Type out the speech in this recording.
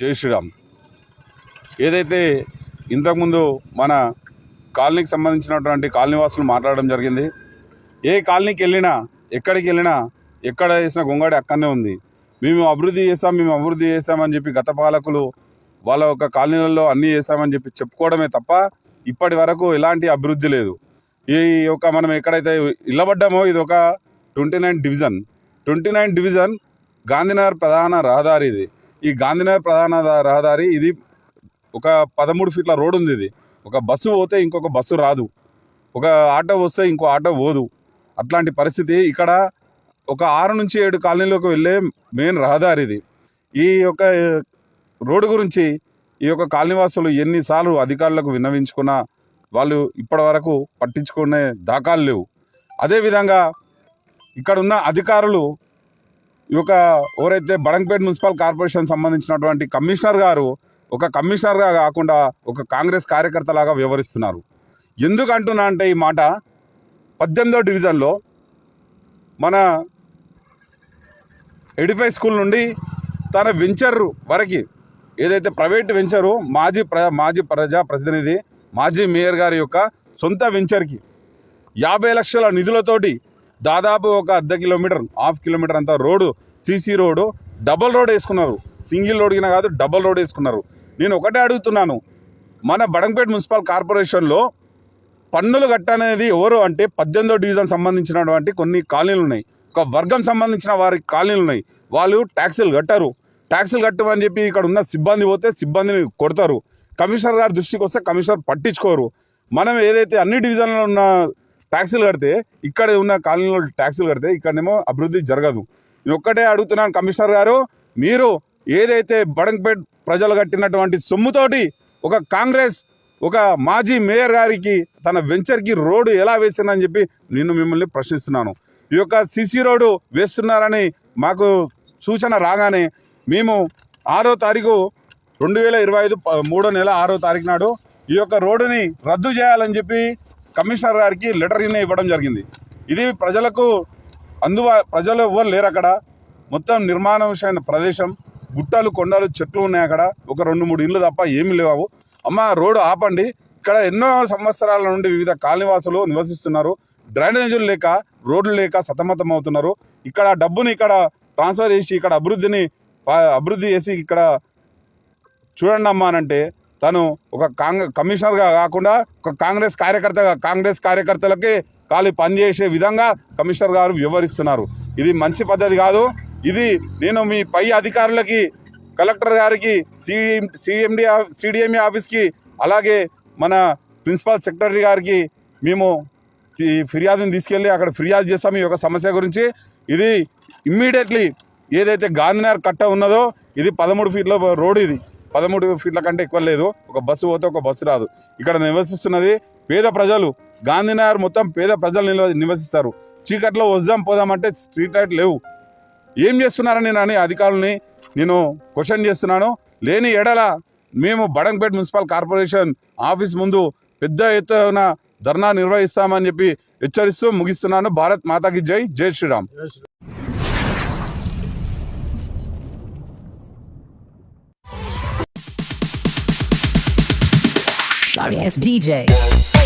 జై శ్రీరామ్. ఏదైతే ఇంతకుముందు మన కాలనీకి సంబంధించినటువంటి కాలనీవాసులు మాట్లాడడం జరిగింది ఏ కాలనీకి వెళ్ళినా ఎక్కడికి వెళ్ళినా ఎక్కడ వేసిన గొంగాడి అక్కడనే ఉంది. మేము అభివృద్ధి చేసాం మేము అభివృద్ధి చేసామని చెప్పి గత పాలకులు వాళ్ళ యొక్క కాలనీలలో అన్నీ చేసామని చెప్పి చెప్పుకోవడమే తప్ప ఇప్పటి వరకు ఎలాంటి అభివృద్ధి లేదు. ఈ యొక్క మనం ఎక్కడైతే ఇళ్ళబడ్డామో ఇది ఒక twenty nine division. Twenty nine division Gandhinagar ప్రధాన రహదారి ఇది ఈ గాంధీనగర్ ప్రధాన రహదారి ఇది ఒక పదమూడు ఫీట్ల రోడ్ ఉంది ఇది. ఒక బస్సు పోతే ఇంకొక బస్సు రాదు. ఒక ఆటో వస్తే ఇంకో ఆటో పోదు. అట్లాంటి పరిస్థితి ఇక్కడ ఒక ఆరు నుంచి ఏడు కాలనీలోకి వెళ్ళే మెయిన్ రహదారి ఇది. ఈ యొక్క రోడ్డు గురించి ఈ యొక్క కాలనీవాసులు ఎన్నిసార్లు అధికారులకు విన్నవించుకున్నా వాళ్ళు ఇప్పటి వరకు పట్టించుకునే దాఖలు లేవు. అదేవిధంగా ఇక్కడ ఉన్న అధికారులు ఈ యొక్క ఎవరైతే బడంగపేట మున్సిపల్ కార్పొరేషన్ సంబంధించినటువంటి కమిషనర్ గారు ఒక కమిషనర్గా కాకుండా ఒక కాంగ్రెస్ కార్యకర్తలాగా వ్యవహరిస్తున్నారు. ఎందుకు అంటున్నా అంటే ఈ మాట పద్దెనిమిదో డివిజన్లో మన ఎడిఫై స్కూల్ నుండి తన వెంచర్ వరకు ఏదైతే ప్రైవేట్ వెంచరు మాజీ ప్ర మాజీ ప్రజా ప్రతినిధి మాజీ మేయర్ గారి యొక్క సొంత వెంచర్కి యాభై లక్షల నిధులతోటి దాదాపు ఒక అర్ధ కిలోమీటర్ హాఫ్ కిలోమీటర్ అంత road CC road double road వేసుకున్నారు. సింగిల్ రోడ్ కింద కాదు డబల్ రోడ్ వేసుకున్నారు. నేను ఒకటే అడుగుతున్నాను. మన బడంపేట మున్సిపల్ కార్పొరేషన్లో పన్నులు కట్టనేది ఎవరు అంటే పద్దెనిమిదో డివిజన్ సంబంధించినటువంటి కొన్ని కాలనీలు ఉన్నాయి. ఒక వర్గం సంబంధించిన వారి కాలనీలు ఉన్నాయి. వాళ్ళు ట్యాక్సీలు కట్టరు. ట్యాక్సీలు కట్టమని చెప్పి ఇక్కడ ఉన్న సిబ్బంది పోతే సిబ్బందిని కొడతారు. కమిషనర్ గారి దృష్టికి వస్తే కమిషనర్ పట్టించుకోరు. మనం ఏదైతే అన్ని డివిజన్లో ఉన్న ట్యాక్సీలు కడితే ఇక్కడ ఉన్న కాలనీలో ట్యాక్సీలు కడితే ఇక్కడనేమో అభివృద్ధి జరగదు. నేను ఒక్కటే అడుగుతున్నాను కమిషనర్ గారు. మీరు ఏదైతే బడంపేట్ ప్రజలు కట్టినటువంటి సొమ్ముతోటి ఒక కాంగ్రెస్ ఒక మాజీ మేయర్ గారికి తన వెంచర్కి రోడ్డు ఎలా వేసిందని చెప్పి నేను మిమ్మల్ని ప్రశ్నిస్తున్నాను. ఈ యొక్క సిసి రోడ్డు వేస్తున్నారని మాకు సూచన రాగానే మేము ఆరో తారీఖు రెండు వేల ఇరవై ఐదు మూడో నెల ఆరో తారీఖు నాడు ఈ యొక్క రోడ్డుని రద్దు చేయాలని చెప్పి కమిషనర్ గారికి లెటర్ ఇవ్వడం జరిగింది. ఇది ప్రజలకు అందువా ప్రజలు ఎవ్వరు లేరు అక్కడ. మొత్తం నిర్మాణమైన ప్రదేశం గుట్టలు కొండలు చెట్లు ఉన్నాయి అక్కడ. ఒక రెండు మూడు ఇళ్ళు తప్ప ఏమీ లేవు. అమ్మ రోడ్డు ఆపండి. ఇక్కడ ఎన్నో సంవత్సరాల నుండి వివిధ కాలనివాసులు నివసిస్తున్నారు. డ్రైనేజీలు లేక రోడ్లు లేక సతమతం అవుతున్నారు. ఇక్కడ డబ్బుని ఇక్కడ ట్రాన్స్ఫర్ చేసి ఇక్కడ అభివృద్ధిని అభివృద్ధి చేసి ఇక్కడ చూడండి అమ్మా అని అంటే తను ఒక కాంగ్రెస్ కమిషనర్గా కాకుండా ఒక కాంగ్రెస్ కార్యకర్తగా కాంగ్రెస్ కార్యకర్తలకి ఖాళీ పనిచేసే విధంగా కమిషనర్ గారు వివరిస్తున్నారు ఇది మంచి పద్ధతి కాదు. ఇది నేను మీ పై అధికారులకి కలెక్టర్ గారికి సిఎం సిఎండి సిడిఎంఈ ఆఫీస్కి అలాగే మన ప్రిన్సిపల్ సెక్రటరీ గారికి మేము ఫిర్యాదుని తీసుకెళ్ళి అక్కడ ఫిర్యాదు చేస్తాం ఈ యొక్క సమస్య గురించి. ఇది ఇమ్మీడియట్లీ ఏదైతే గాంధీనగర్ కట్ట ఉన్నదో ఇది పదమూడు ఫీట్ల రోడ్ ఇది. పదమూడు ఫీట్ల కంటే ఎక్కువ లేదు. ఒక బస్సు పోతే ఒక బస్సు రాదు. ఇక్కడ నివసిస్తున్నది పేద ప్రజలు. గాంధీనగర్ మొత్తం పేద ప్రజలు నిల్వ నివసిస్తారు. చీకట్లో వద్దాం పోదామంటే స్ట్రీట్ లైట్ లేవు. ఏం చేస్తున్నారని నేను అని అధికారులని నేను క్వశ్చన్ చేస్తున్నాను. లేని ఎడల మేము బడంగపేట మున్సిపల్ కార్పొరేషన్ ఆఫీస్ ముందు పెద్ద ఎత్తున ధర్నా నిర్వహిస్తామని చెప్పి హెచ్చరిస్తూ ముగిస్తున్నాను. భారత్ మాతాకి జై. జై శ్రీరామ్. It's DJ.